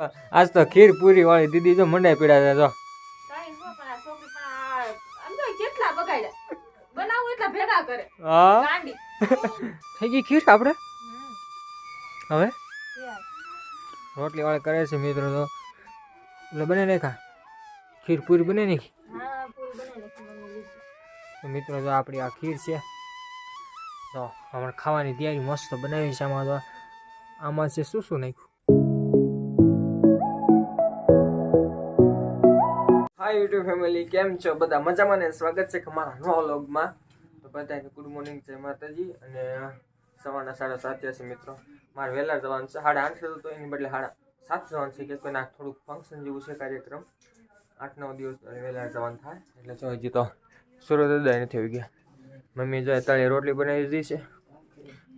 આજ તો ખીર પૂરી વાળી દીદી જો મંડાઈ પીડા છે જો. થઈ ગઈ ખીર આપણે હવે? રોટલી વાળી કરે છે મિત્રો તો. એટલે બને નાખા ખીર પૂરી બને નાખી. હા બનાવી નાખી મમ્મી તો મિત્રો જો આપણી આ ખીર છે. તો હમણાં ખાવાની તૈયારી મસ્ત બનાવી છે આમાં તો. આમાં છે શું શું નાખ્યું? હાય યુટ્યુબ ફેમિલી કેમ છો? બધા મજામાં ને સ્વાગત છે મારા નવા વ્લોગમાં. તો બધાને ગુડ મોર્નિંગ જય માતાજી. અને સવારના સાડા સાત છે મિત્રો. મારે વહેલા જવાનું છે. સાડા આઠ તો એની બદલે સાડા સાત જવાનું છે કે કોઈ ના થોડુંક ફંક્શન જેવું છે કાર્યક્રમ. આઠ નવ દિવસ વહેલા જવાનું થાય. એટલે જો હજી તો સૂર્યોદય નથી આવી ગયા. મમ્મી જો તળે રોટલી બનાવી દીધી છે.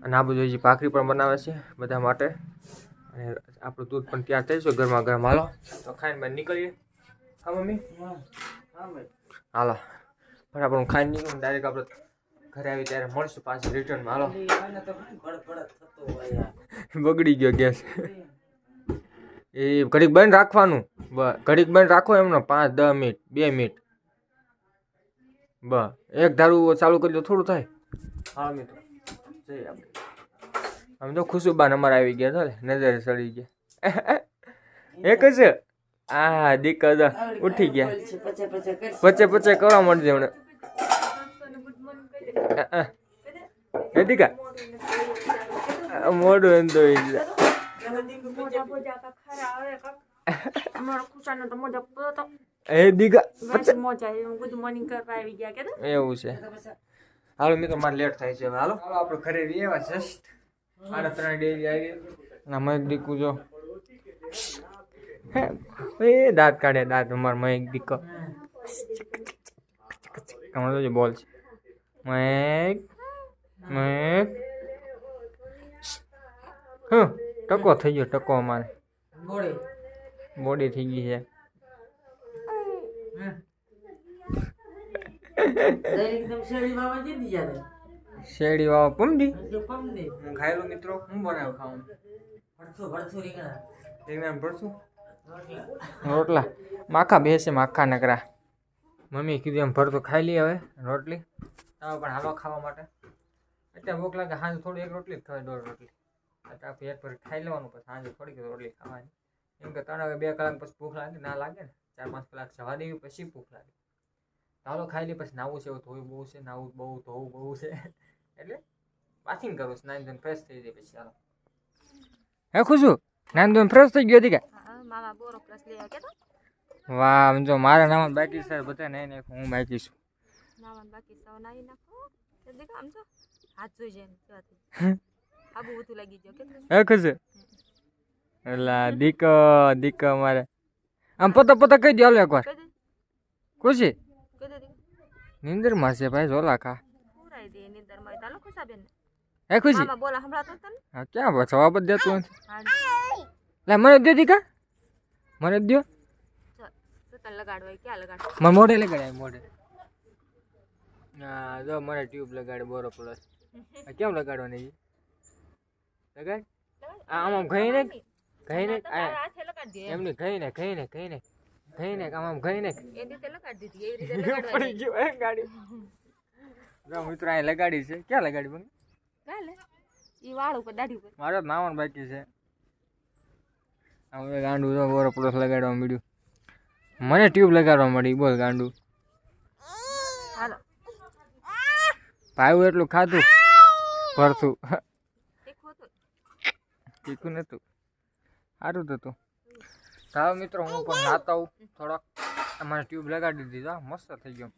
અને આ બધું હજી ભાખરી પણ બનાવે છે બધા માટે. અને આપણું દૂધ પણ ત્યાં થઈ છે. ગરમા ગરમ હાલો. તો ખાઈને બહાર નીકળીએ. હા મમ્મી? હા હાલો. ફટાફટ ખાઈને નીકળું ડાયરેક્ટ આપણે ઘરે આવી ત્યારે મળશું પાછું રિટર્ન હાલો. બગડી ગયો ગેસ. એ ઘડીક બંધ રાખવાનું. બસ ઘડીક બંધ રાખો એમનો. પાંચ દસ મિનિટ બે મિનિટ. બસ એક ધારું ચાલુ કરી દો થોડું થાય. હા મિત્રો. જઈએ આપણે. આમ તો ખુશુબાન અમારે આવી ગયા ચાલે. નજરે ચડી ગયા. એક જ. આ દીકત ઉઠી ગયા. પચે પચે કરવા માંડજે હમણાં. હે દીકા મોડું એમ તો મોજા બોજા કા ખરા આવે કા અમારા ખુશાનો તો મોજા પોતો એ દીકા વાસી મોજા એવું ગુડ મોર્નિંગ કરવા આવી ગયા કે એવું છે. હાલો મિત્રો મારે લેટ થાય છે હાલો. હાલો આપણે ઘરે રહીએ જસ્ટ. સાડા ત્રણ ડેરી આવી ના દીકુ જો હે, એ દાંત કાઢે દાંત અમાર મયક દીકો. હમણાં તો બોલ છે. મેક મેક હં ટકો થઈ ગયો ટકો અમારે. બોડી. થઈ ગઈ છે. શેરડી વાવા પમડી. હું ખાયેલું મિત્રો હું બનાવ્યું ખાવાનું? રીંગણા. ભરશું રોટલા. માખા બેસે, માખા નકરા. મમ્મી કીધું એમ ભરતો ખાઈ લઈએ હવે રોટલી. તમે પણ હાલો ખાવા માટે. અત્યારે ભૂખ લાગે, સાંજે થોડી એક રોટલી જ ખવાય, દોઢ રોટલી. અત્યારે પેટ પર ખાઈ લેવાનું, પછી સાંજે થોડીક રોટલી ખાવાની. એમ કે ત્રણ બે કલાક પછી ભૂખ લાગે, ના લાગે ને? ચાર પાંચ કલાક જવા દેવી, પછી ભૂખ લાગે. ચાલો ખાઈ લઈએ પછી નાવું છે, એવું ધોયું બહુ છે, નાવું બહુ ધોવું બહુ છે. એટલે બાથિંગ કરું છું નાઈ ધોઈને ફ્રેશ થઈ જાય પછી ચાલો હે ખુશું નાન ધોઈને ફ્રેશ થઈ ગયો હતી કે? મામા બોરો પ્લસ લઈ આવ્યા કે વાહ આમ જો મારા નામ બાકી છે બધા નહીં નહીં હું બાકી છું. નામ બાકી સૌ નાઈ નાખો. તે દેખો આમ જો હાથ જોઈ જાય ને આબુ બધું લાગી ગયો કે હે ખુશું એલા દીક દીક મારે આમ પતા પતા કહી દો હાલો એકવાર. ખુશી? નિંદરમાં છે ભાઈ ઝોલા ખા. પુરાઈ દે નિંદરમાં તાલો ખુશાબેન. હે ખુશી? બોલા તો તને હા ક્યાં જવાબ જ દેતું નથી. લે મને દે દીકા. મને દો મને મોઢે લગાડે મોઢે હા જો મને ટ્યુબ લગાડે બોરો પ્લસ કેમ લગાડવાની લગાડ. આમ આમ ઘઈ ને ઘઈ ને. એમની ઘઈ ને ઘઈ ને ઘઈ ને ઘઈ ને આમ આમ ઘઈ ને. એ રીતે લગાડી દીધી એ રીતે પડી ગયો એ ગાડી. જો મિત્રો અહીં લગાડી છે. ક્યાં લગાડી બંગ ગાલે. ઈ વાળ ઉપર દાઢી ઉપર. મારો તો બાકી છે. હવે ગાંડું તો બોરો પ્લસ લગાડવા મળ્યું. મને ટ્યુબ લગાડવા મળી. બોલ ગાંડું. ભાઈ એટલું ખાધું? ભરતું. તીખું નહોતું સારું તો હતું હવે મિત્રો હું પણ નાતા હું થોડોક મને ટ્યુબ લગાડી દીધા. મસ્ત થઈ ગયો.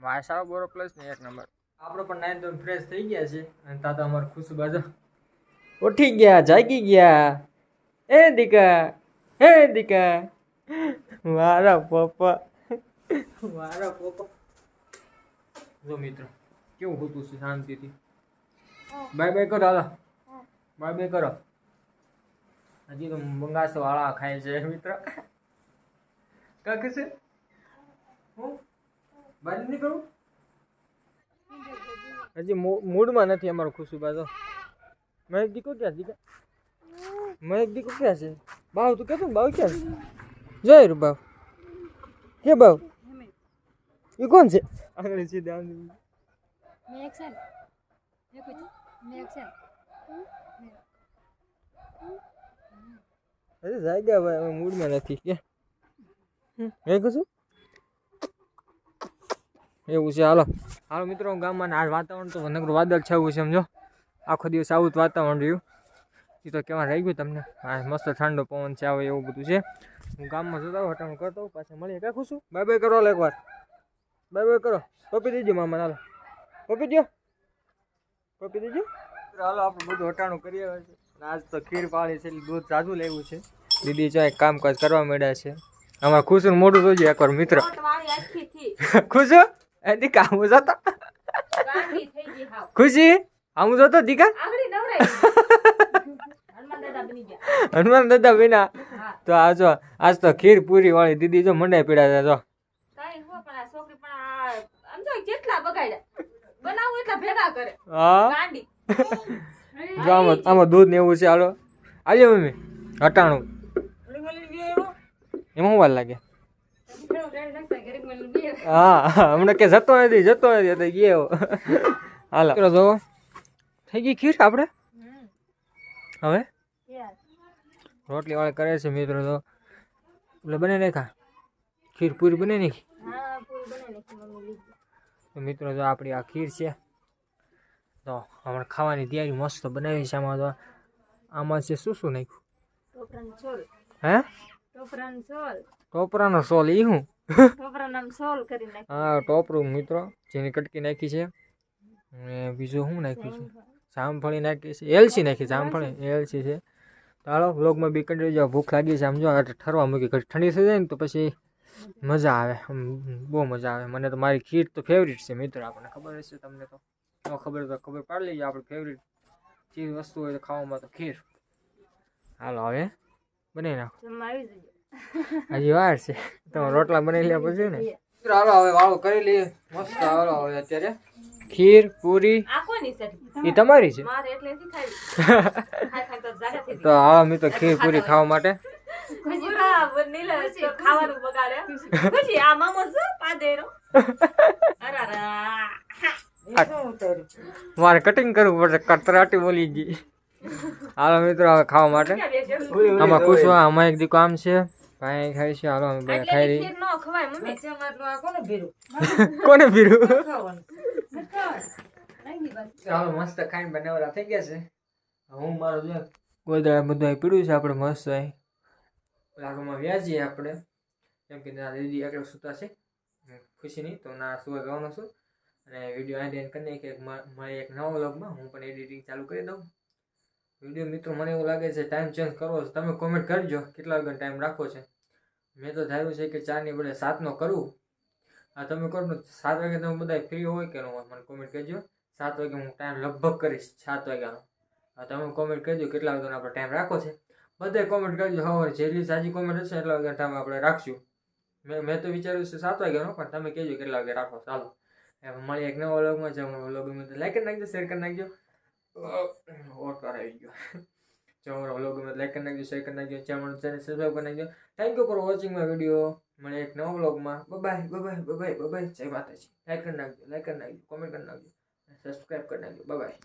મારે સારો બોરો પ્લસ ને એક નંબર. આપણો પણ નાઈન ધોરણ ફ્રેશ થઈ ગયા છે અને તાતા અમારે ખુશ બાજુ. ઉઠી ગયા જાગી ગયા. એ દીકા હે દીકા મારા પપ્પા મારા પપ્પા જો મિત્ર કેવું હોતું છે શાંતિથી? બાય બાય કરો હાલો. બાય બાય કરો. હજી તો મંગાસ વાળા ખાય છે મિત્ર. કાકે છે? હું? બહાર નીકળું હજી મૂડમાં નથી અમારો ખુશુબા તો મહેક દીકો ક્યાં દીકા? મહેક દીકો ક્યાં છે? બાવ તું કેતો ને બાવ ક્યાં જય રૂ બાવ. કે બાવ. એ કોણ છે? આગળ છે ને. મેં કોઈ મેં એક અરે જાગ્યા ભાઈ અમે મૂડમાં નથી. કે એ કશું એવું છે હાલો. હાલો મિત્રો ગામમાં આ વાતાવરણ તો નગર વાદળ છાવું છે સમજો. આખો દિવસ આવું જ વાતાવરણ રહ્યું. એ તો કેવા રહી ગયું તમને. હા મસ્ત ઠંડો પવન છે આવે એવું બધું છે. હું ગામમાં જતા હોઉં હું કરતો હોઉં પાછા મળીએ કાંઈ ખુશું બાય બાય કરો એક એકવાર. બાય બાય કરો. પપી દેજો મામા હાલો. પપી દો પપી દેજો. હાલો આપણે બધું હટાણું કરીએ હવે છે. આજ તો ખીર પાળી છે એટલે દૂધ તાજું લેવું છે. દીદી જો એક કામકાજ કરવા માંડ્યા છે. અમારે ખુશું મોઢું જોજો એકવાર મિત્ર. ખુશ આખી થી. ખુશું એ દીકા હું જતો. ખુશી? હું જોતો દીકા? હનુમાન દાદા વિના? તો આ જો આજ તો ખીર પૂરી વાળી દીદી જો મંડાઈ પીડા જો. કાંઈ હો પણ આ છોકરી પણ આ આમ જો કેટલા બગાડ્યા બનાવું એટલા ભેગા કરે. હા? ગાંડી. આમાં આમાં દૂધ ને એવું છે હાલો. આલ્યો મમ્મી. હટાણું. એમાં શું વાર લાગે? હા હા, હમણાં કે જતો નથી જતો નથી તો ગયો. હાલો. જો થઈ ગઈ ખીર આપણે હવે? રોટલી વાળે કરે છે મિત્રો તો. એટલે બને નાખા ખીર પૂરી બને નાખી તો મિત્રો જો આપણી આ ખીર છે. તો હમણાં ખાવાની તૈયારી મસ્ત બનાવી છે આમાં તો. આમાં છે શું શું નાખ્યું? હે? ટોપરાનો સોલ ઈ હું? હા ટોપરું મિત્રો. જેની કટકી નાખી છે. બીજું શું નાખ્યું છે? જામફળી. નાખી છે. એલસી નાખી જામફળી. એલસી છે. હાલો વ્લોગમાં બી કંટાળી જાઓ ભૂખ લાગી છે. આમ જો આ ઠરવા મૂકી ઘડી ઠંડી થઈ જાય ને તો પછી મજા આવે. બહુ મજા આવે. મને તો મારી ખીર તો ફેવરિટ છે મિત્રો આપણને ખબર હશે તમને તો. ન ખબર તો ખબર પાડી લઈએ આપણે ફેવરિટ ચીજ વસ્તુ હોય તો ખાવામાં તો ખીર. હાલો હવે બનાવી નાખો. હજી વાર છે. તમે રોટલા બનાવી લે પછી ને. મિત્રો હાલો હવે વાળો કરી લઈએ. મસ્ત હાલો હવે અત્યારે. ખીર પૂરી? આ કોની છે. એ તમારી? છે? તો આવા મિત્રો ખીર પૂરી ખાવા માટે. મારે કટિંગ કરવું પડશે કતરાટી બોલી ગઈ. હાલો મિત્રો હવે ખાવા માટે. આમાં ખુશ હોય આમાં એક દીકો આમ છે ભાઈ ખાઈ છે હાલો અમે ખાઈ રહી. ખીર નો કોને પીરું હાલો મસ્ત ખાઈને બનાવરા થઈ ગયા છે. હું મારો જો ગોદડા બધું અહીં પીડ્યું છે આપણે મસ્ત અહીં. લાગમાં વ્યાજીએ આપણે. કેમ કે ના દીદી એકલો સૂતા છે. ખુશી નહીં તો ના સુવા જવાનો છું. અને વીડિયો અહીં એન્ડ કરી નાખીએ મળે એક નવા વ્લોગમાં. હું પણ એડિટિંગ ચાલુ કરી દઉં. વીડિયો મિત્રો મને એવું લાગે છે ટાઈમ ચેન્જ કરવો છે. તમે કોમેન્ટ કરજો કેટલા વાગ્યા ટાઈમ રાખો છે. મેં તો ધાર્યું છે કે ચારની બદલે સાતનો કરું. આ તમે કરો ને, સાત વાગે તમે બધા ફ્રી હોય કે ન હોય, મને કોમેન્ટ કહેજો સાત વાગે હું ટાઈમ લગભગ કરીશ, સાત વાગ્યાનો. હા, તમે કોમેન્ટ કહેજો કેટલા વાગ્યાનો આપણે ટાઈમ રાખો છે. બધાય કોમેન્ટ કરજો હવે જેટલી સાચી કોમેન્ટ હશે એટલા વાગ્યા ટાઈમ આપણે રાખશું. મેં મેં તો વિચાર્યું છે સાત વાગ્યાનો, પણ તમે કહેજો કેટલા વાગે રાખો. ચાલો. મળી એક નવા વ્લોગમાં છે વ્લોગ લાઈક કરી નાખજો શેર કરી નાખજો. ઓટ આવી ગયો. જો વ્લોગ લાઈક કરી નાખજો શેર કરી નાખજો, ચેનલ ચેનલ સબસ્ક્રાઈબ કરી નાખજો. Thank you for watching my video મળે એક નવો વ્લોગમાં bye bye bye bye bye Jai Mataji. Like કરી નાખજો લાઈક કરી નાખજો કોમેન્ટ કરી નાખજો. સબસ્ક્રાઈબ કરી નાખજો. બાય